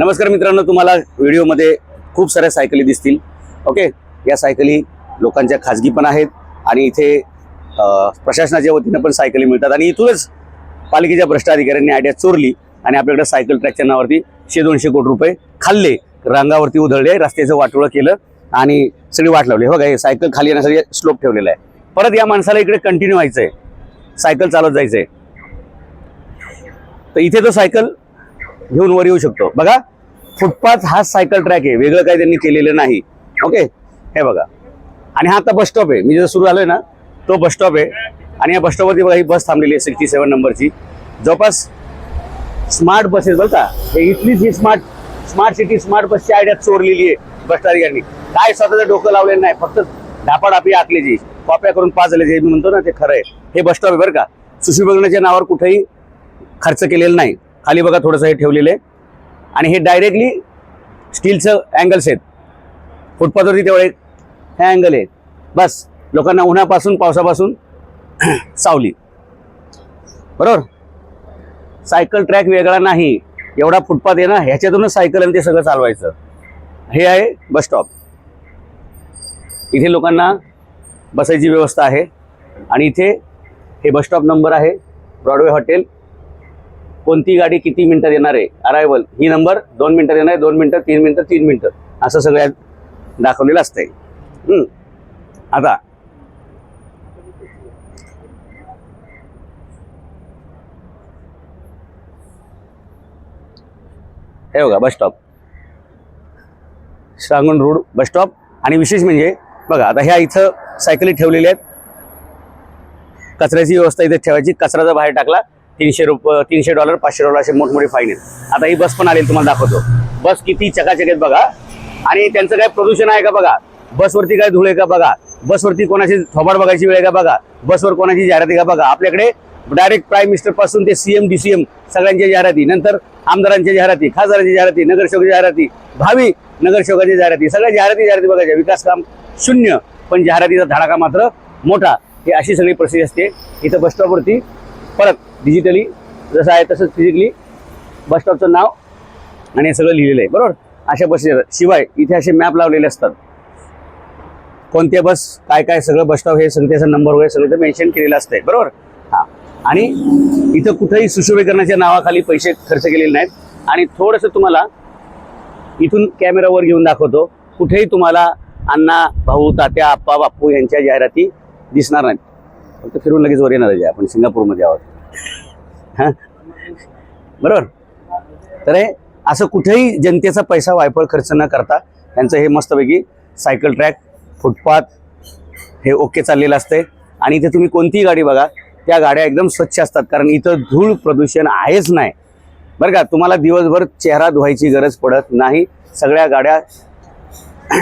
नमस्कार मित्रांनो तुम्हाला व्हिडिओमध्ये खूप साऱ्या सायकली दिसतील. ओके? या सायकली लोकांच्या खाजगी पण आहेत आणि इथे प्रशासनाच्या वतीनं पण सायकली मिळतात. आणि इथूनच पालिकेच्या भ्रष्टाधिकाऱ्यांनी आयडिया चोरली आणि आपल्याकडे सायकल ट्रॅकच्या नावावरती शे दोनशे कोटी रुपये खाल्ले. रांगावरती उधळले रस्त्याचं वाटोळं केलं आणि सगळी वाट लावली. हो बघा हे सायकल खाली येण्यासाठी स्लोप ठेवलेला आहे. परत या माणसाला इकडे कंटिन्यू व्हायचं आहे सायकल चालत जायचं आहे तर इथे तो सायकल घेऊन वर येऊ शकतो. बघा फुटपाथ हा सायकल ट्रॅक आहे. वेगळं काही त्यांनी केलेलं नाही. ओके हे बघा. आणि हा आता बस स्टॉप आहे. मी जर सुरू झालोय ना तो बस स्टॉप आहे. आणि या बस स्टॉपवरती बघा ही बस थांबलेली आहे सिक्स्टी सेवन नंबरची जवळपास स्मार्ट बसेस बघ का हे इथलीच ही स्मार्ट स्मार्ट सिटी स्मार्ट बसची आयडिया चोरलेली आहे बस यांनी काय स्वतःचं डोकं लावलेलं नाही फक्त धापाडापी आखलीची कॉप्या करून पाच झाले जे मी म्हणतो ना ते खरं आहे. हे बस स्टॉप आहे बरं का. सुशी बघण्याच्या नावावर कुठेही खर्च केलेला नाही. खाली बघा थोडंसं हे ठेवलेलं आहे. आणि हे डायरेक्टली स्टीलचं अँगल्स आहेत फुटपाथवरती तेवढे हे अँगल आहेत. बस. लोकांना उन्हापासून पावसापासून सावली. बरोबर? सायकल ट्रॅक वेगळा नाही. एवढा फुटपाथ आहे ना ह्याच्यातूनच सायकल आणि ते सगळं चालवायचं. हे आहे बस स्टॉप इथे लोकांना बसायची व्यवस्था आहे. आणि इथे हे बस स्टॉप नंबर आहे. ब्रॉडवे हॉटेल कोणती गाडी किती मिनिटात येणार आहे? अरायवल ही नंबर दोन मिनिटात येणार आहे दोन मिनिटं तीन मिनिटं तीन मिनिटं. असं सगळ्यात दाखवलेलं असतंय. हम्म. आता. हे बघा bus stop Shrangan road bus stop आणि विशेष म्हणजे बघा आता ह्या इथं सायकली ठेवलेल्या आहेत. कचऱ्याची व्यवस्था इथे ठेवायची. कचरा जर बाहेर टाकला. तीनशे रुपये तीनशे डॉलर पाचशे डॉलर असे मोठमोठे फाईन आहेत. आता ही बस पण आली तुम्हाला दाखवतो. बस किती चकाचक आहेत बघा. आणि त्यांचं काय प्रदूषण आहे का बघा? बसवरती काय धूळ आहे का बघा? बसवरती कोणाची थोबाड बघायची वेळ आहे का बघा? बसवर कोणाची जाहिरात आहे का बघा? आपल्याकडे डायरेक्ट प्राईम मिनिस्टरपासून ते सीएम डीसीएम सगळ्यांच्या जाहिराती नंतर आमदारांच्या जाहिराती खासदारांच्या जाहिराती नगरसेवकाच्या जाहिराती भावी नगरसेवकाच्या जाहिराती सगळ्या जाहिराती जाहिराती बघायच्या. विकास काम शून्य पण जाहिरातीचा धडाका मात्र मोठा. हे अशी सगळी प्रसिद्ध असते. इथं बसस्टॉपवरती. परत डिजिटली जसं आहे तसंच फिजिकली बस स्टॉपचं नाव आणि हे सगळं लिहिलेलं आहे बरोबर? अशा बस शिवाय इथे असे मॅप लावलेले असतात. कोणत्या बस काय काय सगळं बस स्टॉप हे सगळं त्याचा नंबर वगैरे सगळं मेन्शन केलेलं असतंय बरोबर? हां. आणि इथं कुठंही सुशोभीकरणाच्या नावाखाली पैसे खर्च केलेले नाहीत. आणि थोडंसं तुम्हाला इथून कॅमेरावर घेऊन दाखवतो. कुठेही तुम्हाला अण्णा भाऊ तात्या आप्पा बाप्पू यांच्या जाहिराती दिसणार नाहीत. फक्त फिरून लगेच वर येणार आहे आपण सिंगापूरमध्ये आहोत. हां? बरोबर? तर हे असं कुठेही जनतेचा पैसा वायफळ खर्च न करता त्यांचं हे मस्तपैकी सायकल ट्रॅक फुटपाथ हे ओके चाललेलं असतंय. आणि इथे तुम्ही कोणतीही गाडी बघा त्या गाड्या एकदम स्वच्छ असतात. कारण इथं धूळ प्रदूषण आहेच नाही. बरं का? तुम्हाला दिवसभर चेहरा धुवायची गरज पडत नाही. सगळ्या गाड्या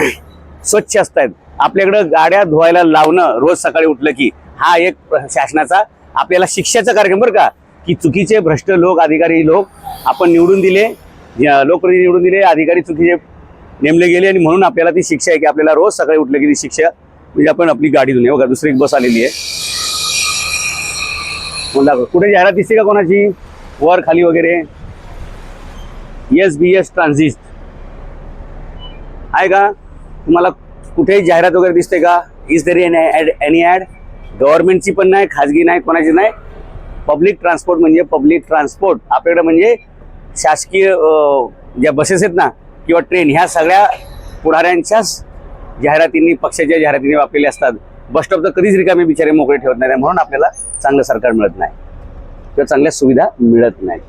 स्वच्छ असतात आपल्याकडं गाड्या धुवायला लावणं रोज सकाळी उठलं की हा एक शासनाचा आपल्याला शिक्षाचा कार्यक्रम बरं का? की चुकीचे भ्रष्ट लोक अधिकारी लोक आपण निवडून दिले लोकप्रतिनिधी निवडून दिले अधिकारी चुकीचे नेमले गेले आणि म्हणून आपल्याला ती शिक्षा आहे की आपल्याला रोज सकाळी उठलं की ती शिक्षा म्हणजे आपण आपली गाडी धुणे बघा दुसरी एक बस आलेली आहे. मग कुठे जाहिरात दिसते का कोणाची? वर खाली वगैरे? S B S transit. आहे का? तुम्हाला कुठेही जाहिरात वगैरे दिसते का? Is there an any ad गव्हर्नमेंटची पण नाही खाजगी नाही कोणाची नाही. पब्लिक ट्रान्सपोर्ट म्हणजे पब्लिक ट्रान्सपोर्ट आपल्याकडे म्हणजे शासकीय ज्या बसेस आहेत ना किंवा ट्रेन ह्या सगळ्या पुढाऱ्यांच्याच जाहिरातींनी पक्षाच्या जाहिरातींनी वापरलेले असतात. बस स्टॉप तर कधीच रिकामे बिचारे मोकळे ठेवत नाही म्हणून आपल्याला चांगलं सरकार मिळत नाही. किंवा चांगल्या सुविधा मिळत नाही.